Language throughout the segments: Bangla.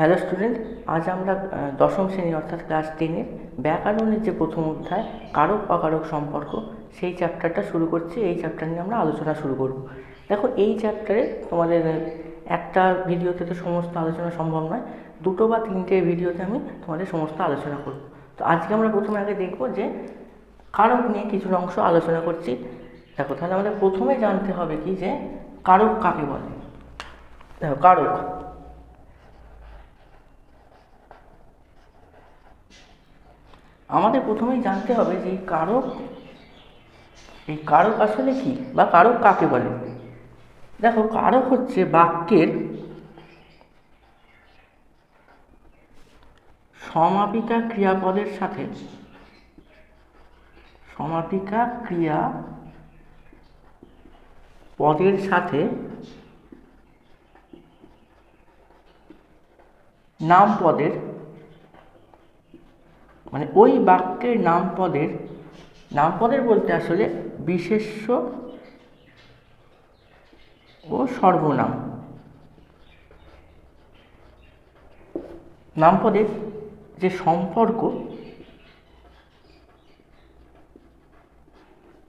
হ্যালো স্টুডেন্ট আজ আমরা দশম শ্রেণি অর্থাৎ ক্লাস টেনের ব্যাকরণের যে প্রথম অধ্যায়, কারক অকারক সম্পর্ক, সেই চ্যাপ্টারটা শুরু করছি। এই চ্যাপ্টার নিয়ে আমরা আলোচনা শুরু করব। দেখো, এই চ্যাপ্টারে তোমাদের একটা ভিডিওতে তো সমস্ত আলোচনা সম্ভব নয়, দুটো বা তিনটে ভিডিওতে আমি তোমাদের সমস্ত আলোচনা করব। তো আজকে আমরা প্রথমে আগে দেখব যে, কারক নিয়ে কিছু অংশ আলোচনা করছি। দেখো, তাহলে আমাদের প্রথমে জানতে হবে কি যে, কারক কাকে বলে? দেখো, কারক। আমাদের প্রথমেই জানতে হবে যে কারক এই কারক আসলে কি বা কারক কাকে বলে? দেখো, কারক হচ্ছে বাক্যের সমাপিকা ক্রিয়াপদের সাথে, সমাপিকা ক্রিয়া পদের সাথে নাম পদের মানে ওই বাক্যের নাম পদের নাম পদের বলতে আসলে বিশেষ্য ও সর্বনাম। নাম পদের যে সম্পর্ক,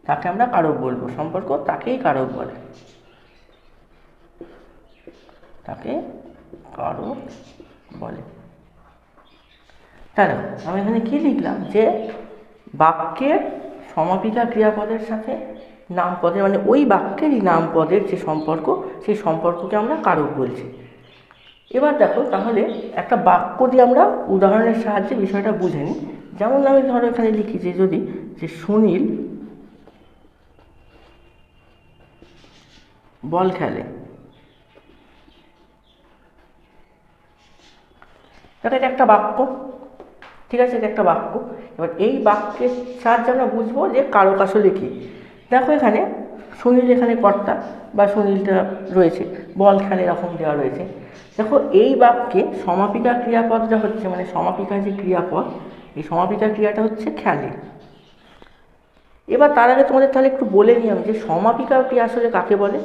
তাকে আমরা কারক বলব। সম্পর্ক তাকেই কারক বলে। তাকে কারক বলে। তাহলে আমি এখানে কি লিখলাম? যে বাক্যের সমাপিকা ক্রিয়াপদের সাথে নাম পদের মানে ওই বাক্যেরই নাম পদের যে সম্পর্ক, সেই সম্পর্ককে আমরা কারক বলছি। এবার দেখো, তাহলে একটা বাক্য দিয়ে আমরা উদাহরণের সাহায্যে বিষয়টা বুঝে নিই। যেমন আমি ধরো এখানে লিখি যে যদি, যে সুনীল বল খেলে। দেখো, এটা একটা বাক্য। ঠিক আছে, এটা একটা বাক্য। এবার এই বাক্যের সাহায্যে আমরা বুঝব যে কারও আসলে কী দেখো এখানে সুনীল এখানে কর্তা বা সুনীলটা রয়েছে। বল খেলে এরকম দেওয়া রয়েছে। দেখো, এই বাক্যে সমাপিকা ক্রিয়াপদটা হচ্ছে মানে সমাপিকা যে ক্রিয়াপদ, এই সমাপিকা ক্রিয়াটা হচ্ছে খেলে এবার তার আগে তোমাদের তাহলে একটু বলে নিই আমি যে সমাপিকা ক্রিয়া আসলে কাকে বলে?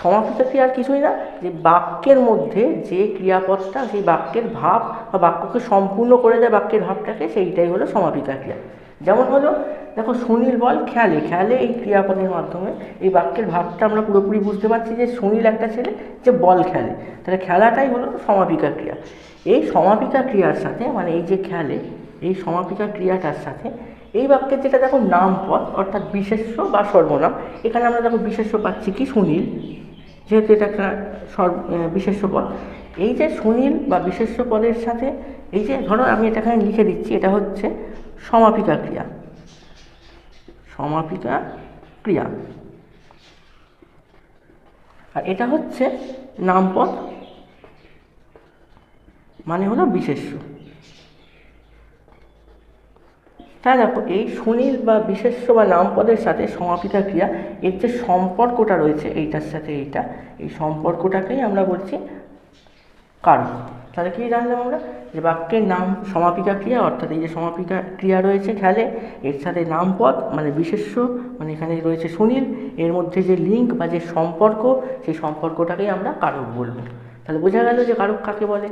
সমাপিকা ক্রিয়া আর কিছুই না, যে বাক্যের মধ্যে যে ক্রিয়াপদটা, সেই বাক্যের ভাব বা বাক্যকে সম্পূর্ণ করে দেয় বাক্যের ভাবটাকে, সেইটাই হলো সমাপিকা ক্রিয়া। যেমন হলো, দেখো সুনীল বল খেলে খেলে এই ক্রিয়াপদের মাধ্যমে এই বাক্যের ভাবটা আমরা পুরোপুরি বুঝতে পারছি যে সুনীল একটা ছেলে যে বল খেলে। তাহলে খেলাটাই হলো সমাপিকা ক্রিয়া। এই সমাপিকা ক্রিয়ার সাথে মানে এই যে খেলে, এই সমাপিকা ক্রিয়াটার সাথে এই বাক্যের যেটা দেখো নাম পদ, অর্থাৎ বিশেষ্য বা সর্বনাম, এখানে আমরা দেখো বিশেষ্য পাচ্ছি কি? সুনীল, যেহেতু এটা একটা সর্ব বিশেষ্য পদ। এই যে সুনীল বা বিশেষ্য পদের সাথে, এই যে ধরো আমি এটা এখানে লিখে দিচ্ছি, এটা হচ্ছে সমাপিকা ক্রিয়া। সমাপিকা ক্রিয়া। আর এটা হচ্ছে নামপদ মানে হলো বিশেষ্য। তাই দেখো, এই সুনীল বা বিশেষ্য বা নামপদের সাথে সমাপিকা ক্রিয়া, এর যে সম্পর্কটা রয়েছে, এইটার সাথে এইটা, এই সম্পর্কটাকেই আমরা বলছি কারণ। তাহলে কী জানলাম আমরা? যে বাক্যের নাম সমাপিকা ক্রিয়া, অর্থাৎ এই যে সমাপিকা ক্রিয়া রয়েছে খেলে, এর সাথে নামপদ মানে বিশেষ্য মানে এখানে রয়েছে সুনীল, এর মধ্যে যে লিঙ্ক বা যে সম্পর্ক, সেই সম্পর্কটাকেই আমরা কারক বলব। তাহলে বোঝা গেল যে কারক কাকে বলে?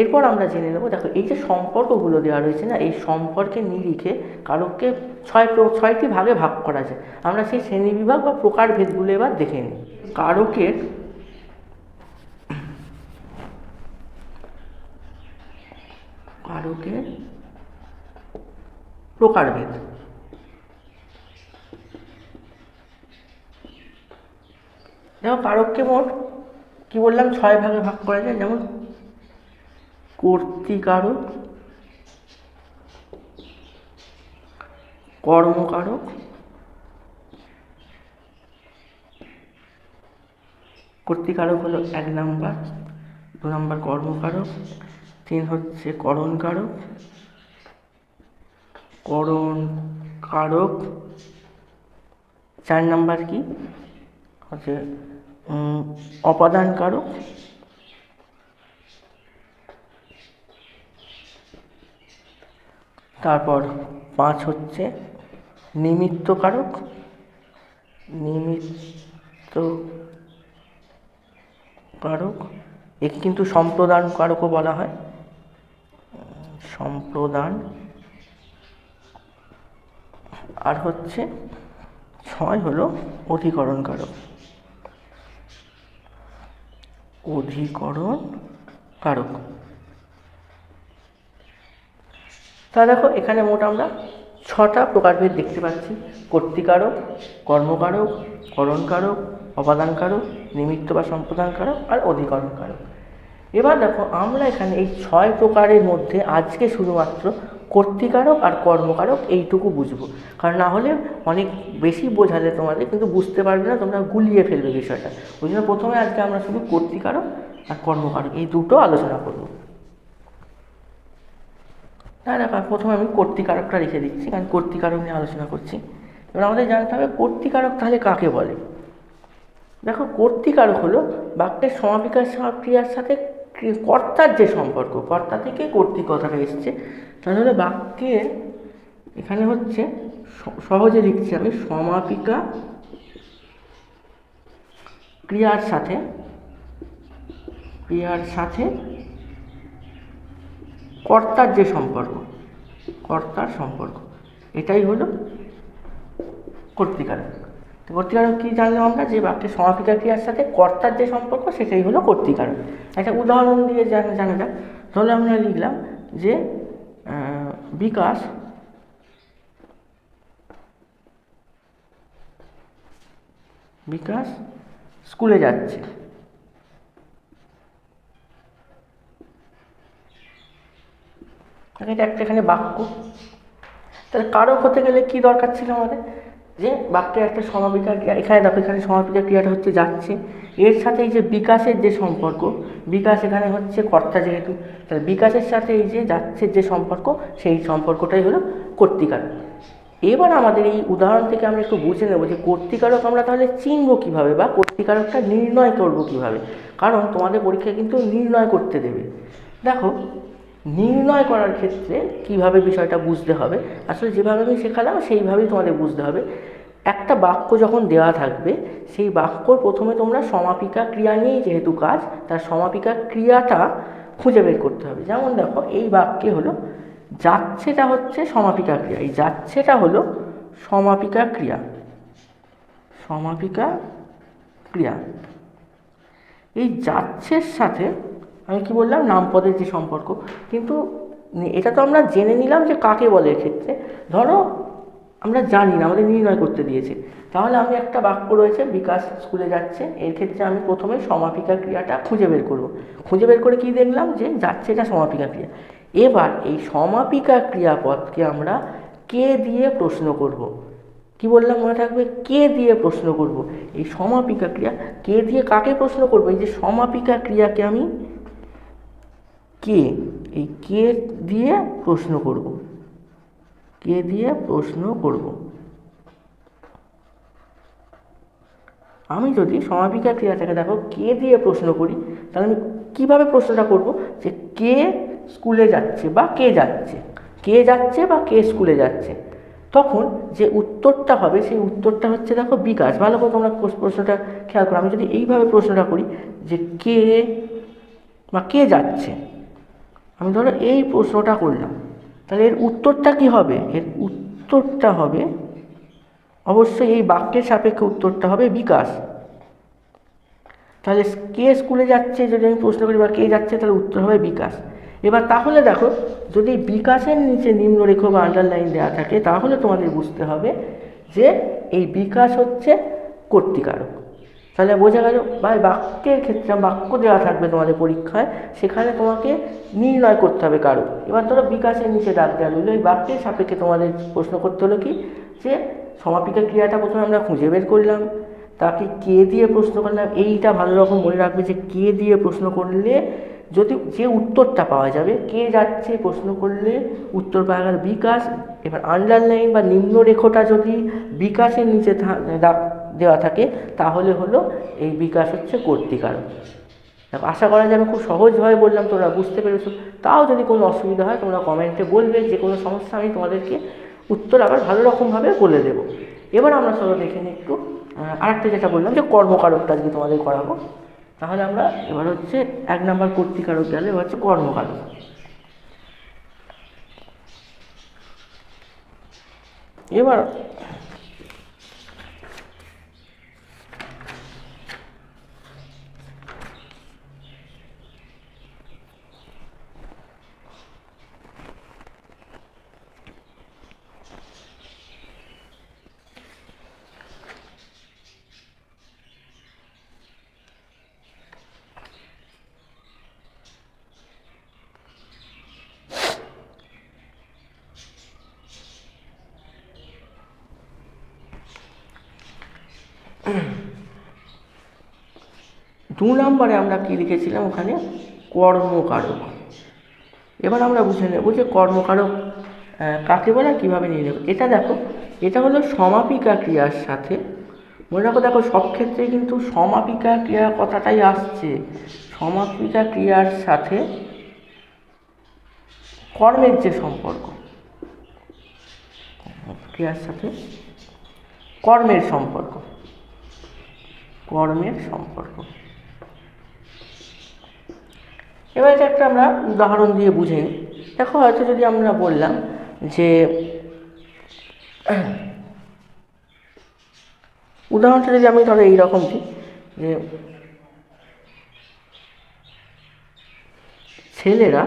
এরপর আমরা জেনে নেব, দেখো এই যে সম্পর্কগুলো দেওয়া রয়েছে না, এই সম্পর্কের নিরিখে কারককে ছয় ছয়টি ভাগে ভাগ করা যায়। আমরা সেই শ্রেণীবিভাগ বা প্রকারভেদগুলো এবার দেখে নিই। কারকের কারকের প্রকারভেদ। দেখো কারককে মোট কি বললাম, ছয় ভাগে ভাগ করা যায়, যেমন কর্তৃকারক, কর্মকারক, কর্তৃকারক হলো এক নাম্বার, দু নাম্বার কর্মকারক, তিন হচ্ছে করণকারক করণ কারক চার নাম্বার কি? হচ্ছে অপাদান কারক তারপর পাঁচ হচ্ছে নিমিত্ত কারক নিমিত্ত কারক একে কিন্তু সম্প্রদান কারকও বলা হয়। সম্প্রদান। আর হচ্ছে ছয় হলো অধিকরণ কারক অধিকরণ কারক তা দেখো, এখানে মোট আমরা ছটা প্রকারভেদ দেখতে পাচ্ছি। কর্তৃকারক, কর্মকারক, করণকারক, অপাদানকারক, নিমিত্ত বা সম্প্রদানকারক আর অধিকরণকারক। এবার দেখো, আমরা এখানে এই ছয় প্রকারের মধ্যে আজকে শুধুমাত্র কর্তৃকারক আর কর্মকারক এইটুকু বুঝব। কারণ না হলে অনেক বেশি বোঝালে তোমাদের, কিন্তু বুঝতে পারবে না, তোমরা গুলিয়ে ফেলবে বিষয়টা। ওই জন্য প্রথমে আজকে আমরা শুধু কর্তৃকারক আর কর্মকারক এই দুটো আলোচনা করব। না দেখো প্রথমে আমি কর্তৃকারকটা রেখে দিচ্ছি, কারণ কর্তৃকারক নিয়ে আলোচনা করছি। এবার আমাদের জানতে হবে কর্তৃকারক তাহলে কাকে বলে? দেখো, কর্তৃকারক হলো বাক্যের সমাপিকা ক্রিয়ার সাথে কর্তার যে সম্পর্ক, কর্তা থেকে কর্তৃ কথাটা এসছে। তাহলে বাক্যের এখানে হচ্ছে সহজে লিখছি আমি, সমাপিকা ক্রিয়ার সাথে ক্রিয়ার সাথে কর্তার যে সম্পর্ক, কর্তার সম্পর্ক, এটাই হলো কর্তৃকারক। তো কর্তৃকারক কী জানলাম আমরা? যে বাক্যের সমাপিকা ক্রিয়ার সাথে কর্তার যে সম্পর্ক, সেটাই হলো কর্তৃকারক। একটা উদাহরণ দিয়ে জানা জানা যাক। তাহলে আমরা লিখলাম যে বিকাশ বিকাশ স্কুলে যাচ্ছে। তাহলে এটা একটা এখানে বাক্য। তাহলে কারক হতে গেলে কি দরকার ছিল আমাদের? যে বাক্যের একটা সমাপিকা এখানে দেখো, এখানে সমাপিকা ক্রিয়াটা হচ্ছে যাচ্ছে। এর সাথে এই যে বিকাশের যে সম্পর্ক, বিকাশ এখানে হচ্ছে কর্তা যেহেতু, তাহলে বিকাশের সাথে এই যে যাচ্ছে যে সম্পর্ক, সেই সম্পর্কটাই হলো কর্তৃকারক। এবার আমাদের এই উদাহরণ থেকে আমরা একটু বুঝে নেব যে কর্তিকারক আমরা তাহলে চিনবো কীভাবে বা কর্তিকারকটা নির্ণয় করব কীভাবে? কারণ তোমাদের পরীক্ষায় কিন্তু নির্ণয় করতে দেবে। দেখো নির্ণয় করার ক্ষেত্রে কীভাবে বিষয়টা বুঝতে হবে? আসলে যেভাবে আমি শেখালাম, সেইভাবেই তোমাদের বুঝতে হবে। একটা বাক্য যখন দেওয়া থাকবে, সেই বাক্যর প্রথমে তোমরা সমাপিকা ক্রিয়া নিয়েই যেহেতু কাজ, তার সমাপিকা ক্রিয়াটা খুঁজে বের করতে হবে। যেমন দেখো, এই বাক্যে হলো, যাচ্ছেটা হচ্ছে সমাপিকা ক্রিয়া। এই যাচ্ছেটা হলো সমাপিকা ক্রিয়া। সমাপিকা ক্রিয়া। এই যাচ্ছের সাথে আমি কি বললাম? নামপদের যে সম্পর্ক। কিন্তু এটা তো আমরা জেনে নিলাম যে কাকে বলে ক্ষেত্রে ধরো, আমরা জানি না, আমাদের নির্ণয় করতে দিয়েছে। তাহলে আমি একটা বাক্য রয়েছে, বিকাশ স্কুলে যাচ্ছে, এর ক্ষেত্রে আমি প্রথমে সমাপিকা ক্রিয়াটা খুঁজে বের করব। খুঁজে বের করে কি দেখলাম? যে যাচ্ছে এটা সমাপিকা ক্রিয়া। এবার এই সমাপিকা ক্রিয়াপদকে আমরা কে দিয়ে প্রশ্ন করব? কি বললাম মনে থাকবে? কে দিয়ে প্রশ্ন করব? এই সমাপিকা ক্রিয়া কে দিয়ে কাকে প্রশ্ন করব? এই যে সমাপিকা ক্রিয়াকে আমি কে? এই কে দিয়ে প্রশ্ন করব। কে দিয়ে প্রশ্ন করব? আমি যদি সমাপিকা ক্রিয়াটাকে দেখো, কে দিয়ে প্রশ্ন করি, তাহলে আমি কীভাবে প্রশ্নটা করব? যে কে স্কুলে যাচ্ছে বা কে যাচ্ছে? কে যাচ্ছে বা কে স্কুলে যাচ্ছে? তখন যে উত্তরটা হবে, সেই উত্তরটা হচ্ছে দেখো বিকাশ। ভালো করে তোমরা প্রশ- প্রশ্নটা খেয়াল করো। আমি যদি এইভাবে প্রশ্নটা করি যে কে বা কে যাচ্ছে আমি ধরো এই প্রশ্নটা করলাম। তাহলে এর উত্তরটা কি হবে? এর উত্তরটা হবে, অবশ্যই এই বাক্যের সাপেক্ষে উত্তরটা হবে বিকাশ। তাহলে কে স্কুলে যাচ্ছে? যদি আমি প্রশ্ন করি বা কে যাচ্ছে, তাহলে উত্তর হবে বিকাশ। এবার তাহলে দেখো, যদি বিকাশের নিচে নিম্নরেখ বা আন্ডারলাইন দেওয়া থাকে, তাহলে তোমাদের বুঝতে হবে যে এই বিকাশ হচ্ছে কর্তৃকারক। তাহলে বোঝা গেল, ভাই বাক্যের ক্ষেত্রে বাক্য দেওয়া থাকবে তোমাদের পরীক্ষায়, সেখানে তোমাকে নির্ণয় করতে হবে কারও। এবার ধরো বিকাশের নিচে ডাক দেওয়া রইল, এই বাক্যের সাপেক্ষে তোমাদের প্রশ্ন করতে হলো কি? যে সমাপিকা ক্রিয়াটা প্রথমে আমরা খুঁজে বের করলাম, তাকে কে দিয়ে প্রশ্ন করলাম, এইটা ভালো রকম মনে রাখবে যে কে দিয়ে প্রশ্ন করলে যদি, যে উত্তরটা পাওয়া যাবে, কে যাচ্ছে প্রশ্ন করলে উত্তর পাওয়া গেল বিকাশ, এবার আন্ডারলাইন বা নিম্নরেখটা যদি বিকাশের নিচে দাগ দেওয়া থাকে, তাহলে হলো এই বিকাশ হচ্ছে কর্তৃকারক। আশা করা যায় আমি খুব সহজভাবে বললাম, তোমরা বুঝতে পেরেছ। তাও যদি কোনো অসুবিধা হয়, তোমরা কমেন্টে বলবে, যে কোনো সমস্যা আমি তোমাদেরকে উত্তর আবার ভালো রকমভাবে বলে দেবো। এবার আমরা সবাই দেখে নিই একটু আরেকটা যেটা বললাম, যে কর্মকারকটা আজকে তোমাদের করাবো। তাহলে আমরা এবার হচ্ছে এক নাম্বার কর্তিকারক গেলে, এবার হচ্ছে কর্মকারক। এবার দু নম্বরে আমরা কি লিখেছিলাম ওখানে? কর্মকারক। এবার আমরা বুঝে নেব যে কর্মকারক কাকে বলে কীভাবে নিয়ে নেব। এটা দেখো, এটা হলো সমাপিকা ক্রিয়ার সাথে। মনে রাখো, দেখো, সব ক্ষেত্রে কিন্তু সমাপিকা ক্রিয়া কথাটাই আসছে। সমাপিকা ক্রিয়ার সাথে কর্মের যে সম্পর্ক, ক্রিয়ার সাথে কর্মের সম্পর্ক। কর্মের সম্পর্ক। এবার এটা একটা আমরা উদাহরণ দিয়ে বুঝে নিই। দেখো হয়তো যদি আমরা বললাম যে, উদাহরণটা যদি আমি ধরো এইরকম দিই যে, ছেলেরা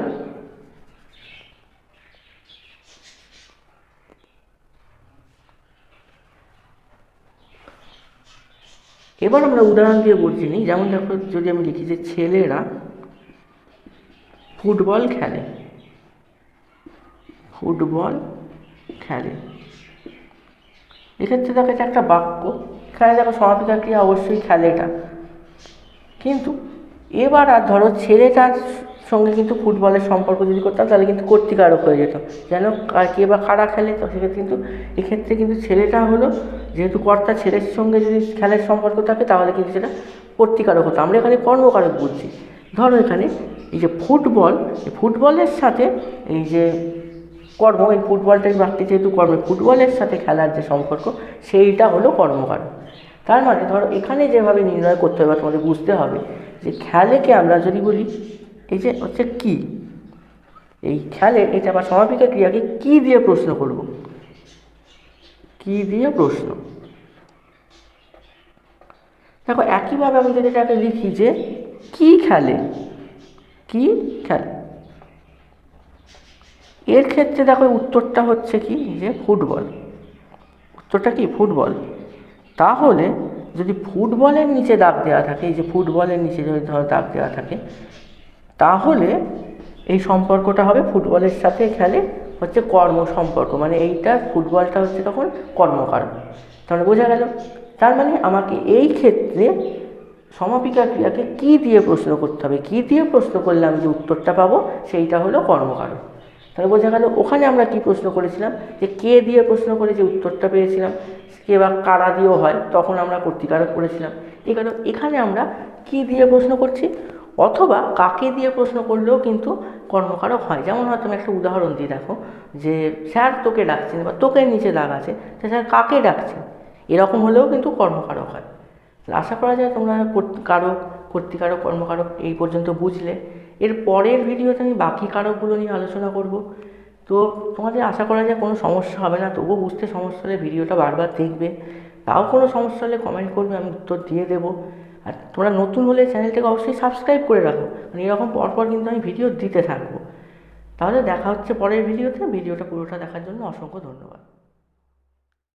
এবার আমরা উদাহরণ দিয়ে বলছি নি, যেমন দেখো যদি আমি লিখি যে ছেলেরা ফুটবল খেলে। ফুটবল খেলে। এক্ষেত্রে দেখা যাচ্ছে একটা বাক্য। এখানে দেখো সমাপিকা ক্রিয়া অবশ্যই খেলেটা। কিন্তু এবার আর ধরো ছেলেটার সঙ্গে কিন্তু ফুটবলের সম্পর্ক যদি করতাম, তাহলে কিন্তু কর্তিকারক হয়ে যেত যেন কে বা কারা খেলে, তো সেক্ষেত্রে কিন্তু, এক্ষেত্রে কিন্তু ছেলেটা হলো, যেহেতু কর্তা ছেলের সঙ্গে যদি খেলার সম্পর্ক থাকে, তাহলে কিন্তু সেটা কর্তিকারক হতো। আমরা এখানে কর্মকারক বুঝছি ধরো এখানে এই যে ফুটবল ফুটবলের সাথে এই যে কর্ম, এই ফুটবলটাই বাক্যে যেহেতু কর্ম, ফুটবলের সাথে খেলার যে সম্পর্ক, সেইটা হলো কর্মকারক। তার মানে ধরো এখানে যেভাবে নির্ণয় করতে হবে তোমাদের বুঝতে হবে, যে খেলেকে আমরা যদি বলি এই যে হচ্ছে কি? এই খেলে এটা বা সমাপিকা ক্রিয়াকে কি দিয়ে প্রশ্ন করব? কি দিয়ে প্রশ্ন? দেখো, একইভাবে আমি যদি এটাকে লিখি যে কি খেলে কি খেলে এর ক্ষেত্রে দেখো উত্তরটা হচ্ছে কি? যে ফুটবল। উত্তরটা কি? ফুটবল। তাহলে যদি ফুটবলের নিচে দাগ দেওয়া থাকে, এই যে ফুটবলের নিচে যদি ধরো দাগ দেওয়া থাকে তাহলে এই সম্পর্কটা হবে ফুটবলের সাথে খেলে হচ্ছে কর্ম সম্পর্ক মানে এইটা ফুটবলটা হচ্ছে তখন কর্মকারক তাহলে বোঝা গেল? তার মানে আমাকে এই ক্ষেত্রে সমাপিকা ক্রিয়াকে কী দিয়ে প্রশ্ন করতে হবে? কী দিয়ে প্রশ্ন করলে আমি যে উত্তরটা পাবো? সেইটা হলো কর্মকারক তাহলে বোঝা গেল, ওখানে আমরা কি প্রশ্ন করেছিলাম? যে কে দিয়ে প্রশ্ন করে যে উত্তরটা পেয়েছিলাম? কে বা কারা দিয়েও হয়? তখন আমরা কর্তিকারক করেছিলাম। এখানে এখানে আমরা কি দিয়ে প্রশ্ন করছি? অথবা কাকে দিয়ে প্রশ্ন করলেও কিন্তু কর্মকারক হয়। যেমন হয়তো আমি একটা উদাহরণ দিয়ে দেখো, যে স্যার তোকে ডাকছেন বা তোকে নিচে দাগ আছে, তো স্যার কাকে ডাকছেন? এরকম হলেও কিন্তু কর্মকারক হয়। আশা করা যায় তোমরা কারক কর্তিকারক, কর্মকারক এই পর্যন্ত বুঝলে। এর পরের ভিডিওতে আমি বাকি কারকগুলো নিয়ে আলোচনা করব। তো তোমাদের আশা করা যায় কোনো সমস্যা হবে না, তবুও বুঝতে সমস্যা হলে ভিডিওটা বারবার দেখবে। তাও কোনো সমস্যা হলে কমেন্ট করবে, আমি উত্তর দিয়ে দেবো। আর তোমরা নতুন হলে চ্যানেলটাকে অবশ্যই সাবস্ক্রাইব করে রাখো। মানে এরকম পরপর কিন্তু আমি ভিডিও দিতে থাকব। তাহলে দেখা হচ্ছে পরের ভিডিওতে ভিডিওটা পুরোটা দেখার জন্য অসংখ্য ধন্যবাদ।